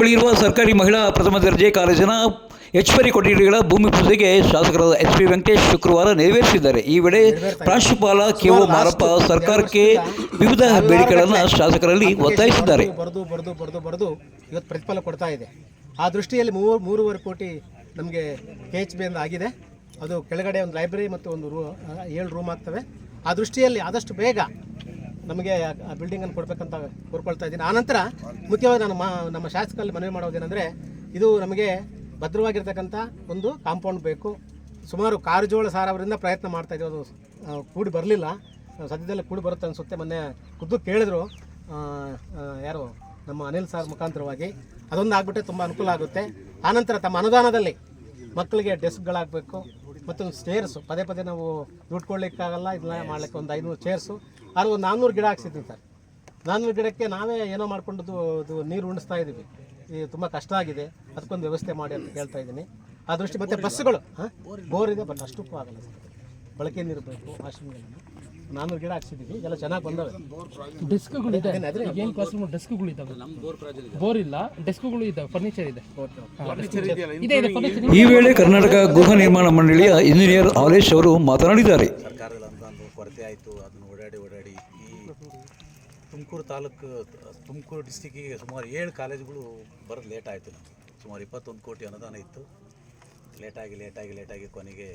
ಬಳಿ ಇರುವ ಸರ್ಕಾರಿ ಮಹಿಳಾ ಪ್ರಥಮ ದರ್ಜೆ ಕಾಲೇಜಿನ ಹೆಚ್ಚುವರಿ ಕೊಠಡಿಗಳ ಭೂಮಿ ಪೂಜೆಗೆ ಶಾಸಕರಾದ ಎಚ್ ಪಿ ವೆಂಕಟೇಶ್ ಶುಕ್ರವಾರ ನೆರವೇರಿಸಿದ್ದಾರೆ. ಈ ವೇಳೆ ಪ್ರಾಂಶುಪಾಲ ಕೆ ಓ ಮಾರಪ್ಪ ಸರ್ಕಾರಕ್ಕೆ ವಿವಿಧ ಬೇಡಿಕೆಗಳನ್ನು ಶಾಸಕರಲ್ಲಿ ಒತ್ತಾಯಿಸಿದ್ದಾರೆ. ಬರೆದು ಬರೆದು ಬರೆದು ಬರೆದು ಇವತ್ತು ಪ್ರತಿಫಲ ಕೊಡ್ತಾ ಇದೆ. ಆ ದೃಷ್ಟಿಯಲ್ಲಿ ಮೂರು ಮೂರುವರೆ ಕೋಟಿ ನಮಗೆ ಕೆ ಎಚ್ ಅಂತ ಆಗಿದೆ. ಅದು ಕೆಳಗಡೆ ಒಂದು ಲೈಬ್ರರಿ ಮತ್ತು ಒಂದು ರೂ ಏಳು ರೂಮ್ ಆಗ್ತವೆ. ಆ ದೃಷ್ಟಿಯಲ್ಲಿ ಆದಷ್ಟು ಬೇಗ ನಮಗೆ ಆ ಬಿಲ್ಡಿಂಗನ್ನು ಕೊಡಬೇಕಂತ ಕೋರ್ಕೊಳ್ತಾ ಇದ್ದೀನಿ. ಆನಂತರ ಮುಖ್ಯವಾಗಿ ನಾನು ಮಾ ನಮ್ಮ ಶಾಸಕರಲ್ಲಿ ಮನವಿ ಮಾಡೋದೇನೆಂದರೆ ಇದು ನಮಗೆ ಭದ್ರವಾಗಿರ್ತಕ್ಕಂಥ ಒಂದು ಕಾಂಪೌಂಡ್ ಬೇಕು. ಸುಮಾರು ಕಾರಜೋಳ ಸಾರ್ ಅವರಿಂದ ಪ್ರಯತ್ನ ಮಾಡ್ತಾ ಇದ್ದೀವಿ. ಅದು ಕೂಡಿ ಬರಲಿಲ್ಲ. ಸದ್ಯದಲ್ಲೇ ಕೂಡಿ ಬರುತ್ತೆ ಅನಿಸುತ್ತೆ. ಮೊನ್ನೆ ಖುದ್ದು ಕೇಳಿದ್ರು ಯಾರು, ನಮ್ಮ ಅನಿಲ್ ಸಾರ್ ಮುಖಾಂತರವಾಗಿ. ಅದೊಂದು ಆಗ್ಬಿಟ್ಟೆ ತುಂಬ ಅನುಕೂಲ ಆಗುತ್ತೆ. ಆನಂತರ ತಮ್ಮ ಅನುದಾನದಲ್ಲಿ ಮಕ್ಕಳಿಗೆ ಡೆಸ್ಕ್ಗಳಾಗಬೇಕು. ಮತ್ತೊಂದು ಸ್ಟೇರ್ಸು ಪದೇ ಪದೇ ನಾವು ದುಡ್ಡು ಕೊಡ್ಲಿಕ್ಕಾಗಲ್ಲ ಇದನ್ನ ಮಾಡ್ಲಿಕ್ಕೆ ಒಂದು ಐನೂರು ಚೇರ್ಸು ಅದು ಒಂದು ನಾನ್ನೂರು ಗಿಡ ಹಾಕ್ಸಿದ್ವಿ ಸರ್. ನಾನ್ನೂರು ಗಿಡಕ್ಕೆ ನಾವೇ ಏನೋ ಮಾಡ್ಕೊಂಡು ಅದು ನೀರು ಉಣಿಸ್ತಾ ಇದ್ದೀವಿ. ಇದು ತುಂಬ ಕಷ್ಟ ಆಗಿದೆ. ಅದಕ್ಕೊಂದು ವ್ಯವಸ್ಥೆ ಮಾಡಿ ಅಂತ ಹೇಳ್ತಾ ಇದ್ದೀನಿ. ಆ ದೃಷ್ಟಿ ಮತ್ತೆ ಬಸ್ಸುಗಳು, ಹಾಂ? ಬೋರ್ ಇದೆ ಬಟ್ ಅಷ್ಟಕ್ಕೂ ಆಗಲ್ಲ ಸರ್. ಬಳಕೆ ನೀರು ಬೇಕು ಆಶ್ರಮಗಳಲ್ಲಿ. ನಾನ್ನೂರು ಗಿಡ ಹಾಕ್ಸಿದ್ದೀವಿ ಎಲ್ಲ ಚೆನ್ನಾಗಿ ಬಂದವೆ. ಡೆಸ್ಕ್ಗಳು ಇದೆ. ಏನ್ ಕ್ಲಾಸ್ ರೂಮ್ ಡೆಸ್ಕ್ಗಳು ಇದಾವೆ? ಬೋರ್ ಇಲ್ಲ ಡೆಸ್ಕ್ಗಳು ಇದಾವೆ ಫರ್ನಿಚರ್ ಇದೆ. ಇದೆ. ಇದೆ ಫರ್ನಿಚರ್ ಈ ವೇಳೆ ಕರ್ನಾಟಕ ಗೃಹ ನಿರ್ಮಾಣ ಮಂಡಳಿಯ ಇಂಜಿನಿಯರ್ ಹಾಲೇಶ್ ಅವರು ಮಾತನಾಡಿದ್ದಾರೆ. ಸರ್ಕಾರದ ಅನುದಾನದ ಕೊರತೆ ಆಯಿತು ಅದನ್ನು ಓಡಾಡಿ ಓಡಾಡಿ. ಈ ತುಮಕೂರು ತಾಲೂಕು ತುಮಕೂರು ಡಿಸ್ಟಿಕ್ಕಿಗೆ ಸುಮಾರು ಏಳು ಕಾಲೇಜುಗಳು ಬರೋದು ಲೇಟ್ ಆಯಿತು ನಮಗೆ. ಸುಮಾರು ಇಪ್ಪತ್ತೊಂದು ಕೋಟಿ ಅನುದಾನ ಇತ್ತು. ಲೇಟಾಗಿ ಲೇಟಾಗಿ ಲೇಟಾಗಿ ಕೊನೆಗೆ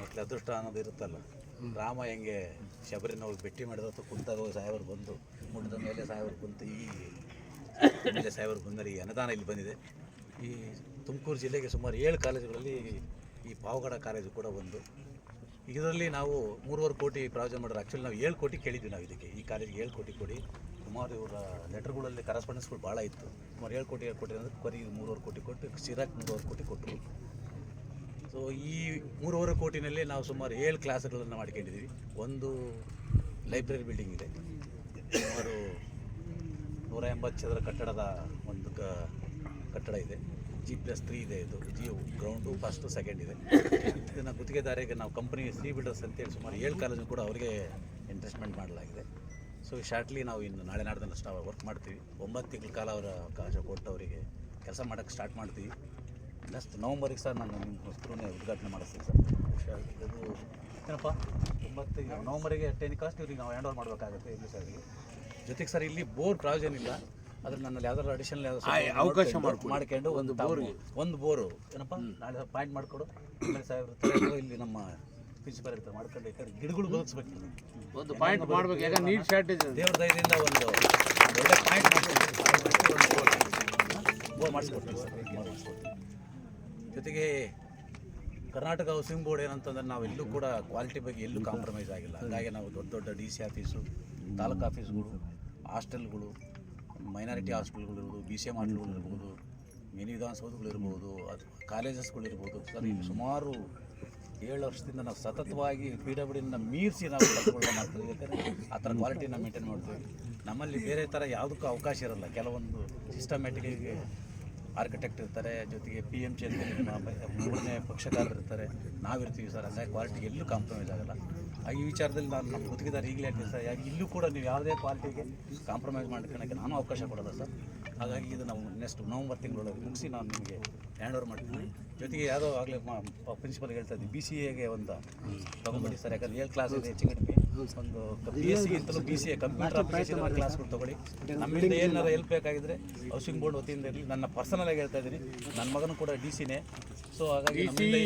ಮಕ್ಳು ಅದೃಷ್ಟ ಅನ್ನೋದು ಇರುತ್ತಲ್ಲ. ರಾಮ ಹೆಂಗೆ ಶಬರಿನ ಭೇಟಿ ಮಾಡಿದತ್ತು ಕುಂತಾಗ ಸಾಹೇಬರು ಬಂದು ಮುಟ್ಟಿದ ಮೇಲೆ ಸಾಹೇಬರು ಕುಂತು ಈ ಮೇಲೆ ಸಾಹೇಬರು ಬಂದರೆ ಈ ಅನುದಾನ ಇಲ್ಲಿ ಬಂದಿದೆ. ಈ ತುಮಕೂರು ಜಿಲ್ಲೆಗೆ ಸುಮಾರು ಏಳು ಕಾಲೇಜುಗಳಲ್ಲಿ ಈ ಪಾವಗಡ ಕಾಲೇಜು ಕೂಡ ಒಂದು. ಇದರಲ್ಲಿ ನಾವು ಮೂರುವರೆ ಕೋಟಿ ಪ್ರಾಯೋಜನ ಮಾಡಿದ್ರೆ ಆ್ಯಕ್ಚುಲಿ ನಾವು ಏಳು ಕೋಟಿ ಕೇಳಿದ್ವಿ ನಾವು ಇದಕ್ಕೆ. ಈ ಕಾಲೇಜಿಗೆ ಏಳು ಕೋಟಿ ಕೊಡಿ. ಸುಮಾರು ಇವರ ಲೆಟರ್ಗಳಲ್ಲಿ ಕರೆಸ್ಪಾಂಡೆನ್ಸ್ಗಳು ಭಾಳ ಇತ್ತು. ಸುಮಾರು ಏಳು ಕೋಟಿ ಏಳು ಕೋಟಿ ಅಂದರೆ ಕೊನೆಗೆ ಮೂರುವರೆ ಕೋಟಿ ಕೊಟ್ಟು, ಸಿರಾಕ್ ಮೂರುವರೆ ಕೋಟಿ ಕೊಟ್ಟರು. ಸೊ ಈ ಮೂರುವರೆ ಕೋಟಿನಲ್ಲಿ ನಾವು ಸುಮಾರು ಏಳು ಕ್ಲಾಸ್ಗಳನ್ನು ಮಾಡ್ಕೊಂಡಿದ್ದೀವಿ. ಒಂದು ಲೈಬ್ರರಿ ಬಿಲ್ಡಿಂಗ್ ಇದೆ. ಸುಮಾರು ನೂರ ಎಂಬತ್ತು ಚದರ ಕಟ್ಟಡದ ಒಂದು ಕ, ಕಟ್ಟಡ ಇದೆ. ಜಿ ಪ್ಲಸ್ ತ್ರೀ ಇದೆ ಇದು. ಜಿ ಗ್ರೌಂಡು ಫಸ್ಟು ಸೆಕೆಂಡ್ ಇದೆ. ಇದನ್ನು ಗುತ್ತಿಗೆದಾರಿಗೆ ನಾವು ಕಂಪ್ನಿ ಸಿ ಬಿಲ್ಡರ್ಸ್ ಅಂತೇಳಿ ಸುಮಾರು ಏಳು ಕಾಲೇಜು ಕೂಡ ಅವರಿಗೆ ಇನ್ವೆಸ್ಟ್ಮೆಂಟ್ ಮಾಡಲಾಗಿದೆ. ಸೊ ಶಾರ್ಟ್ಲಿ ನಾವು ಇನ್ನು ನಾಳೆ ನಾಡ್ದನ್ನು ಸ್ಟಾ ವರ್ಕ್ ಮಾಡ್ತೀವಿ. ಒಂಬತ್ತು ತಿಂಗಳ ಕಾಲ ಅವರ ಅವಕಾಶ ಕೊಟ್ಟು ಅವರಿಗೆ ಕೆಲಸ ಮಾಡೋಕ್ಕೆ ಸ್ಟಾರ್ಟ್ ಮಾಡ್ತೀವಿ. ನೆಕ್ಸ್ಟ್ ನವಂಬರಿಗೆ ಸರ್ ನಾನು ನಿಮ್ಮ ಹೊಸಬ್ರನ್ನೇ ಉದ್ಘಾಟನೆ ಮಾಡಿಸ್ತೀನಿ ಸರ್. ಇದು ಏನಪ್ಪ? ಒಂಬತ್ತು ನವಂಬರಿಗೆ ಟೆನ್ ಕಾಸ್ಟ್ ಇವ್ರಿಗೆ ನಾವು ಹ್ಯಾಂಡ್ ಓವರ್ ಮಾಡಬೇಕಾಗುತ್ತೆ ಇಲ್ಲಿ ಸರ್ ಜೊತೆಗೆ ಸರ್ ಇಲ್ಲಿ ಬೋರ್ ಪ್ರಾವಿಷನ್ ಇಲ್ಲ. ಅದ್ರ ನನ್ನಲ್ಲಿ ಯಾವ್ದಾದ್ರು ಅಡಿಷನಲ್ ಅವಕಾಶ ಮಾಡ್ಕೊಂಡು ಒಂದು ಬೋರ್ ಒಂದು ಬೋರು. ಏನಪ್ಪ? ನಾಳೆ ಪಾಯಿಂಟ್ ಮಾಡಿಕೊಡು. ಸಾಹೇಬ್ರು ಇಲ್ಲಿ ನಮ್ಮ ಪ್ರಿನ್ಸಿಪಲ್ ಇರ್ತಾರೆ ಮಾಡ್ಕೊಂಡು ಈ ಕಡೆ ಗಿಡಗಳು ಬದುಕಿಸ್ಬೇಕು ಒಂದು ಪಾಯಿಂಟ್ ಮಾಡ್ಬೇಕು. ಯಾಕಂದ್ರೆ ನೀಟ್ ಶಾರ್ಟೇಜ್ ದೇವ್ರ ದಯದಿಂದ ಒಂದು ಒಳ್ಳೆ ಪಾಯಿಂಟ್ ಬೋರ್ ಮಾಡಿಸ್ಕೊಡ್ತೀವಿ ಸರ್. ಬೋರ್ ಮಾಡಿಸ್ಕೊಡ್ತೀವಿ ಜೊತೆಗೆ ಕರ್ನಾಟಕ ಹೌಸಿಂಗ್ ಬೋರ್ಡ್ ಏನಂತಂದ್ರೆ ನಾವು ಎಲ್ಲೂ ಕೂಡ ಕ್ವಾಲಿಟಿ ಬಗ್ಗೆ ಎಲ್ಲೂ ಕಾಂಪ್ರಮೈಸ್ ಆಗಿಲ್ಲ. ಹಾಗಾಗಿ ನಾವು ದೊಡ್ಡ ದೊಡ್ಡ ಡಿ ಸಿ ಆಫೀಸು ತಾಲೂಕು ಆಫೀಸ್ಗಳು ಹಾಸ್ಟೆಲ್ಗಳು ಮೈನಾರಿಟಿ ಹಾಸ್ಟೆಲ್ಗಳು ಇರ್ಬೋದು ಬಿ ಸಿ ಎಂ ಹಾಸ್ಟೆಲ್ಗಳು ಇರ್ಬೋದು ಮಿನಿ ವಿಧಾನಸೌಧಗಳು ಇರ್ಬೋದು, ಅಥವಾ ಕಾಲೇಜಸ್ಗಳು ಇರ್ಬೋದು. ಸರ್ ಇಲ್ಲಿ ಸುಮಾರು ಏಳು ವರ್ಷದಿಂದ ನಾವು ಸತತವಾಗಿ ಪಿ ಡಬ್ಲ್ಯೂ ಡಿನ ಮೀರಿಸಿ ನಾವು ಮಾಡ್ತೀವಿ ಯಾಕಂದರೆ ಆ ಥರ ಕ್ವಾಲಿಟಿನ ಮೇಂಟೈನ್ ಮಾಡ್ತೀವಿ. ನಮ್ಮಲ್ಲಿ ಬೇರೆ ಥರ ಯಾವುದಕ್ಕೂ ಅವಕಾಶ ಇರಲ್ಲ. ಕೆಲವೊಂದು ಸಿಸ್ಟಮ್ಯಾಟಿಕ್ಗೆ ಆರ್ಕಿಟೆಕ್ಟ್ ಇರ್ತಾರೆ, ಜೊತೆಗೆ ಪಿ ಎಂ ಅಂತ ಮೂರನೇ ಪಕ್ಷಕಾರರು ಇರ್ತಾರೆ. ನಾವಿರ್ತೀವಿ ಸರ್ ಅಂದರೆ ಕ್ವಾಲಿಟಿ ಎಲ್ಲೂ ಕಾಂಪ್ರಮೈಸ್ ಆಗಲ್ಲ. ಈ ವಿಚಾರದಲ್ಲಿ ನಾನು ನಮ್ಮ ಗುತ್ತಿಗೆದಾರ ಈಗಲೇ ಹೇಳ್ತೀನಿ ಸರ್ ಇಲ್ಲೂ ಕೂಡ ನೀವು ಯಾವುದೇ ಕ್ವಾಲಿಟಿಗೆ ಕಾಂಪ್ರಮೈಸ್ ಮಾಡ್ಕೊಳ್ಳೋಕ್ಕೆ ನಾನು ಅವಕಾಶ ಕೊಡೋಲ್ಲ ಸರ್. ಹಾಗಾಗಿ ಇದು ನಾವು ನೆಕ್ಸ್ಟ್ ನವಂಬರ್ ತಿಂಗಳೊಳಗೆ ಮುಗಿಸಿ ನಾನು ನಿಮಗೆ ಹ್ಯಾಂಡ್ ಓವರ್ ಮಾಡ್ತೀನಿ. ಜೊತೆಗೆ ಯಾವುದೋ ಆಗಲೇ ಪ್ರಿನ್ಸಿಪಲ್ ಹೇಳ್ತಾ ಇದ್ದೀವಿ ಬಿ ಸಿ ಎಗೆ ಒಂದು ತೊಗೊಂಡ್ಬಿಡಿ ಸರ್. ಯಾಕಂದ್ರೆ ಏಳು ಕ್ಲಾಸ್ ಇದೆ ಹೆಚ್ಚು ಕಡಿಮೆ. ಒಂದು ಬಿ ಎಸ್ ಸಿ ಅಂತಲೂ B C A computer application ಕ್ಲಾಸ್ಗಳು ತೊಗೊಳ್ಳಿ. ನಮ್ಮಿಂದ ಏನಾರು ಹೆಲ್ಪ್ ಬೇಕಾಗಿದ್ರೆ ಹೌಸಿಂಗ್ ಬೋರ್ಡ್ ವತಿಯಿಂದ ಇರಲಿ. ನನ್ನ ಪರ್ಸನಲ್ ಆಗಿ ಹೇಳ್ತಾ ಇದ್ದೀನಿ. ನನ್ನ ಮಗನೂ ಕೂಡ ಡಿ ಸಿನೇ ಸೊ ಹಾಗಾಗಿ ಇನ್ನೂ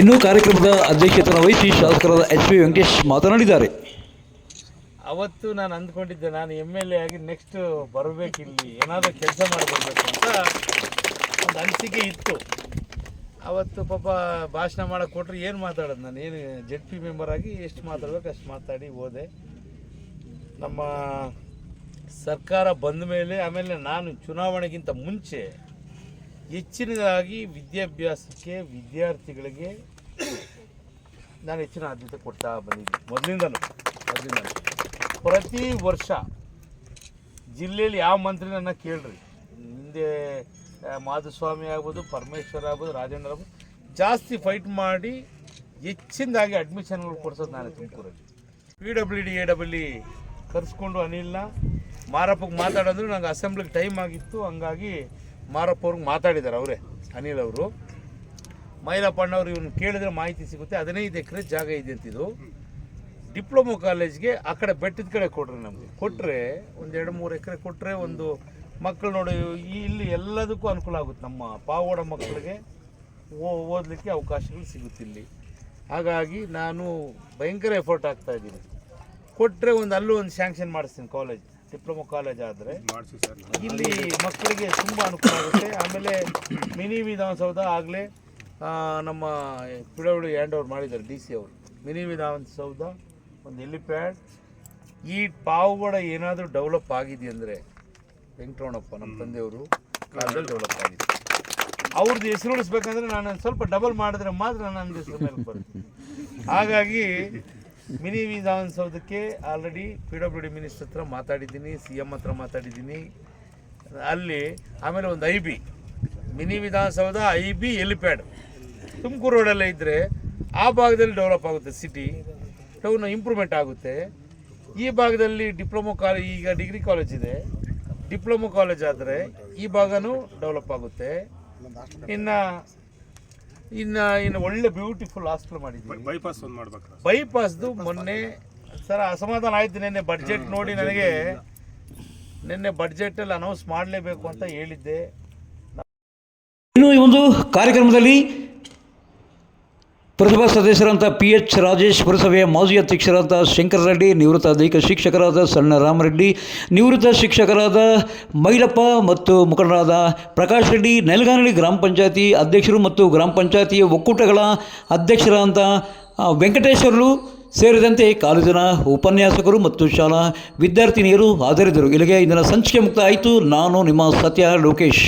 ಇನ್ನು ಕಾರ್ಯಕ್ರಮದ ಅಧ್ಯಕ್ಷತನ ವಹಿಸಿ ಶಾಸಕರಾದ ಎಚ್ ಪಿ ವೆಂಕಟೇಶ್ ಮಾತನಾಡಿದ್ದಾರೆ. ಅವತ್ತು ನಾನು ಅಂದ್ಕೊಂಡಿದ್ದೆ, ನಾನು ಎಂ ಎಲ್ ಎ ಆಗಿ ನೆಕ್ಸ್ಟ್ ಬರಬೇಕು ಇಲ್ಲಿ ಏನಾದರೂ ಕೆಲಸ ಮಾಡಬೇಕು ಅಂತ ಒಂದು ಅನಿಸಿಕೆ ಇತ್ತು. ಅವತ್ತು ಪಾಪ ಭಾಷಣ ಮಾಡೋಕೆ ಕೊಟ್ಟರೆ ಏನು ಮಾತಾಡೋದು ನಾನು? ಏನು ಜೆಡ್ ಪಿ ಮೆಂಬರ್ ಆಗಿ ಎಷ್ಟು ಮಾತಾಡ್ಬೇಕು ಅಷ್ಟು ಮಾತಾಡಿ ಹೋದೆ. ನಮ್ಮ ಸರ್ಕಾರ ಬಂದ ಮೇಲೆ, ಆಮೇಲೆ ನಾನು ಚುನಾವಣೆಗಿಂತ ಮುಂಚೆ ಹೆಚ್ಚಿನದಾಗಿ ವಿದ್ಯಾಭ್ಯಾಸಕ್ಕೆ ವಿದ್ಯಾರ್ಥಿಗಳಿಗೆ ನಾನು ಹೆಚ್ಚಿನ ಆದ್ಯತೆ ಕೊಡ್ತಾ ಬಂದಿದ್ದೀನಿ ಮೊದಲಿಂದನೂ ಮೊದಲಿಂದಲೂ ಪ್ರತಿ ವರ್ಷ ಜಿಲ್ಲೆಯಲ್ಲಿ ಯಾವ ಮಂತ್ರಿ ನನ್ನ ಕೇಳ್ರಿ? ಹಿಂದೆ ಮಾಧುಸ್ವಾಮಿ ಆಗ್ಬೋದು, ಪರಮೇಶ್ವರ್ ಆಗ್ಬೋದು, ರಾಜೇಂದ್ರ ಆಗ್ಬೋದು, ಜಾಸ್ತಿ ಫೈಟ್ ಮಾಡಿ ಹೆಚ್ಚಿನದಾಗಿ ಅಡ್ಮಿಷನ್ಗಳು ಕೊಡ್ಸೋದು ನಾನು ತುಮಕೂರಲ್ಲಿ. P W D A W ಕರೆಸ್ಕೊಂಡು ಅನಿಲ್ನ, ಮಾರಪ್ಪಗೆ ಮಾತಾಡಿದ್ರು ನಂಗೆ ಅಸೆಂಬ್ಲಿಗೆ ಟೈಮ್ ಆಗಿತ್ತು, ಹಂಗಾಗಿ ಮಾರಪ್ಪ ಅವ್ರಿಗೆ ಮಾತಾಡಿದ್ದಾರೆ ಅವರೇ, ಅನಿಲ್ ಅವರು. ಮೈಲಪ್ಪಣ್ಣವ್ರು ಇವ್ನು ಕೇಳಿದ್ರೆ ಮಾಹಿತಿ ಸಿಗುತ್ತೆ ಹದಿನೈದು ಎಕರೆ ಜಾಗ ಇದೆ ಅಂತಿದ್ದು ಡಿಪ್ಲೊಮೊ ಕಾಲೇಜ್ಗೆ ಆ ಕಡೆ ಬೆಟ್ಟದ ಕಡೆ ಕೊಡ್ರಿ ನಮಗೆ. ಕೊಟ್ಟರೆ ಒಂದು ಎರಡು ಮೂರು ಎಕರೆ ಕೊಟ್ಟರೆ ಒಂದು ಮಕ್ಕಳು ನೋಡಿ ಈ- ಇಲ್ಲಿ ಎಲ್ಲದಕ್ಕೂ ಅನುಕೂಲ ಆಗುತ್ತೆ. ನಮ್ಮ ಪಾವಡ ಮಕ್ಕಳಿಗೆ ಓದಲಿಕ್ಕೆ ಅವಕಾಶಗಳು ಸಿಗುತ್ತೆ ಇಲ್ಲಿ. ಹಾಗಾಗಿ ನಾನು ಭಯಂಕರ ಎಫರ್ಟ್ ಆಗ್ತಾ ಇದ್ದೀನಿ. ಕೊಟ್ಟರೆ ಒಂದು ಅಲ್ಲೂ ಒಂದು ಸ್ಯಾಂಕ್ಷನ್ ಮಾಡಿಸ್ತೀನಿ ಕಾಲೇಜ್ ಡಿಪ್ಲೊಮೊ ಕಾಲೇಜ್ ಆದರೆ. ಇಲ್ಲಿ ಮಕ್ಕಳಿಗೆ ತುಂಬ ಅನುಕೂಲ ಆಗುತ್ತೆ. ಆಮೇಲೆ ಮಿನಿ ವಿಧಾನಸೌಧ ಆಗಲೇ ನಮ್ಮ ಪಿಡಬ್ಲ್ಯೂ ಹ್ಯಾಂಡ್ ಓವರ್ ಮಾಡಿದ್ದಾರೆ ಡಿ ಸಿ ಅವರು. ಮಿನಿ ವಿಧಾನಸೌಧ ಒಂದು ಎಲಿಪ್ಯಾಡ್ ಈ ಪಾವುಗಳ ಏನಾದರೂ ಡೆವಲಪ್ ಆಗಿದೆ ಅಂದರೆ? ವೆಂಕಟರಮಣಪ್ಪ ನಮ್ಮ ತಂದೆಯವರು ಕಾಲದಲ್ಲಿ ಡೆವಲಪ್ ಆಗಿದೆ ಅವ್ರದ್ದು ಹೆಸರು ಉಳಿಸ್ಬೇಕಂದ್ರೆ ನಾನು ಸ್ವಲ್ಪ ಡಬಲ್ ಮಾಡಿದ್ರೆ ಮಾತ್ರ ನನ್ನ ಹೆಸರು ಮೇಲೆ ಬರುತ್ತೆ ಹಾಗಾಗಿ ಮಿನಿ ವಿಧಾನಸೌಧಕ್ಕೆ already P W D minister ಹತ್ರ ಮಾತಾಡಿದ್ದೀನಿ ಸಿ ಎಂ ಹತ್ರ ಮಾತಾಡಿದ್ದೀನಿ. ಅಲ್ಲಿ ಆಮೇಲೆ ಒಂದು I B mini Vidhana Soudha I B helipad Tumakuru ರೋಡಲ್ಲೇ ಇದ್ದರೆ ಆ ಭಾಗದಲ್ಲಿ ಡೆವಲಪ್ ಆಗುತ್ತೆ ಸಿಟಿ ಟೌನ್ ಇಂಪ್ರೂವ್ಮೆಂಟ್ ಆಗುತ್ತೆ. ಈ ಭಾಗದಲ್ಲಿ ಡಿಪ್ಲೊಮೊ ಕಾಲೇಜ್ ಈಗ ಡಿಗ್ರಿ ಕಾಲೇಜ್ ಇದೆ. ಡಿಪ್ಲೊಮೊ ಕಾಲೇಜ್ ಆದರೆ ಈ ಭಾಗನೂ ಡೆವಲಪ್ ಆಗುತ್ತೆ. ಇನ್ನು ಇನ್ನು ಇನ್ನು ಒಳ್ಳೆ ಬ್ಯೂಟಿಫುಲ್ ಹಾಸ್ಟೆಲ್ ಮಾಡಿದ್ದೀವಿ. ಬೈಪಾಸ್ ಒಂದು ಮಾಡ್ಬೇಕು? ಬೈಪಾಸ್ದು ಮೊನ್ನೆ ಸರ್ ಅಸಮಾಧಾನ ಆಯಿತು. ನಿನ್ನೆ ಬಡ್ಜೆಟ್ ನೋಡಿ ನನಗೆ ನಿನ್ನೆ ಬಡ್ಜೆಟಲ್ಲಿ ಅನೌನ್ಸ್ ಮಾಡಲೇಬೇಕು ಅಂತ ಹೇಳಿದ್ದೆ. ಇನ್ನು ಈ ಒಂದು ಕಾರ್ಯಕ್ರಮದಲ್ಲಿ ಪ್ರತಿಭಾ ಸದಸ್ಯರಂತ ಪಿ ಎಚ್ ರಾಜೇಶ್, ಪುರಸಭೆಯ ಮಾಜಿ ಅಧ್ಯಕ್ಷರಾದ ಶಂಕರ ರೆಡ್ಡಿ, ನಿವೃತ್ತ ಅಧಿಕ ಶಿಕ್ಷಕರಾದ ಸಣ್ಣ ರಾಮರೆಡ್ಡಿ ನಿವೃತ್ತ ಶಿಕ್ಷಕರಾದ ಮೈಲಪ್ಪ ಮತ್ತು ಮುಖಂಡರಾದ ಪ್ರಕಾಶ್ ರೆಡ್ಡಿ, ನೆಲಗಾನಹಳ್ಳಿ ಗ್ರಾಮ ಪಂಚಾಯತಿ ಅಧ್ಯಕ್ಷರು ಮತ್ತು ಗ್ರಾಮ ಪಂಚಾಯತಿ ಒಕ್ಕೂಟಗಳ ಅಧ್ಯಕ್ಷರಾದಂಥ ವೆಂಕಟೇಶ್ವರರು ಸೇರಿದಂತೆ ಕಾಲೇಜಿನ ಉಪನ್ಯಾಸಕರು ಮತ್ತು ಶಾಲಾ ವಿದ್ಯಾರ್ಥಿನಿಯರು ಹಾಜರಿದ್ದರು. ಇಲ್ಲಿಗೆ ಇಂದಿನ ಸಂಚಿಕೆ ಮುಕ್ತ ಆಯಿತು. ನಾನು ನಿಮ್ಮ ಸತ್ಯ ಲೋಕೇಶ್.